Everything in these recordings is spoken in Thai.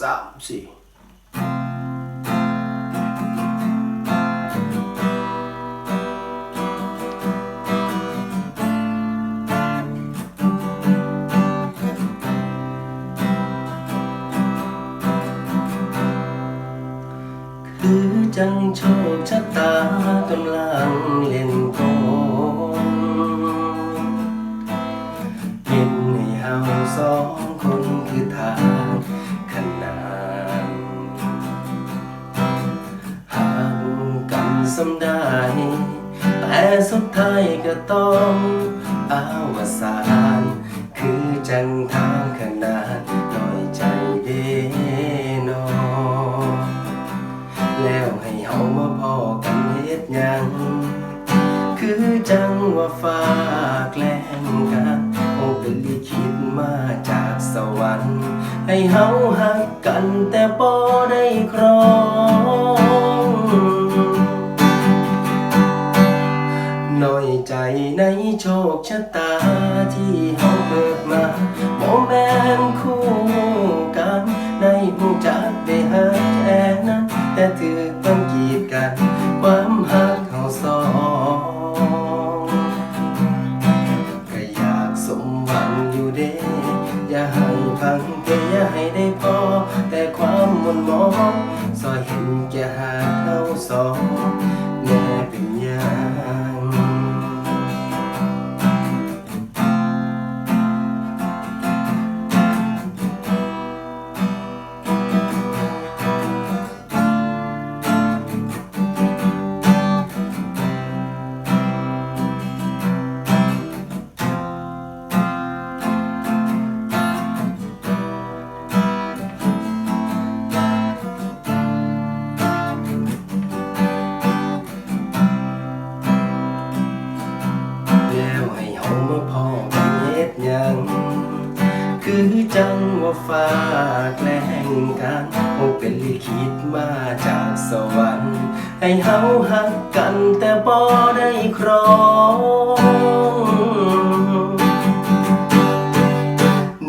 สามสี่คือจังโชคชะตากำลังเล่นโกง สำได้แต่สุดท้ายก็ต้องอาวสานคือจังทางขนานน้อยใจเด้นอแล้วให้เฮามาพอกันเฮ็ดหยังคือจังว่าฟ้าแกล้งกันโอเป็นลิขิตมาจากสวรรค์ ให้เฮาหักกันแต่บ่ได้ครอง ที่เฮาเกิดมาโมแมนคู่กันในหูจักได้หักแค่นั้นแต่ถือต้องกีดกัน ความหักเขาสองก็อยากสมหวังอยู่เด้อย่าให้พังแค่อย่าให้ได้พอแต่ความมุ่นมองซอยเห็นแก่หาเขาสอง คือจังว่าฟ้าแกล้งกันโอเป็นลิขิตมาจากสวรรค์ ให้เฮาหักกันแต่บ่ได้ครอง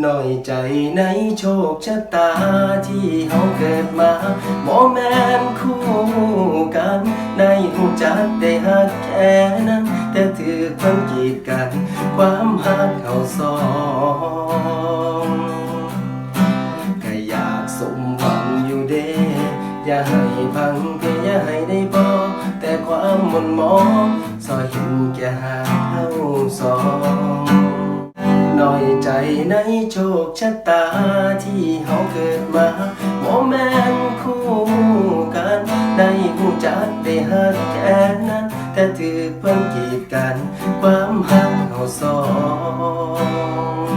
น้อยใจในโชคชะตาที่เฮาเกิดมาโมแมนคู่กันในหูจักได้หักแค่นั้นแต่ถือความกีดกัน ความหักเขาสองามมนมองซอยห็นแก่หาเฮาสองน้อยใจในโชคชะตาที่เฮาเกิดมาโมแมนคู่กันในหูจักได้หักแค่นั้น แต่ถือเพิ่งกีดกัน ความหักเฮาสอง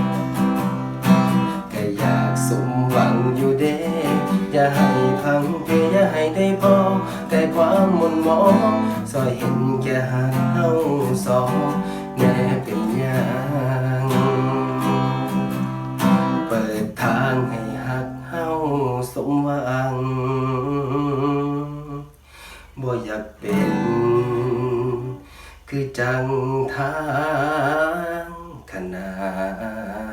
ก็อยากสมหวังอยู่เด้อย่า ความมุนหมองซอยเห็นแก่หักเฮาสองแน่เป็นยังเปิดทางให้หักเฮาสมหวังบ่อยากเป็น คือจังทางขนาด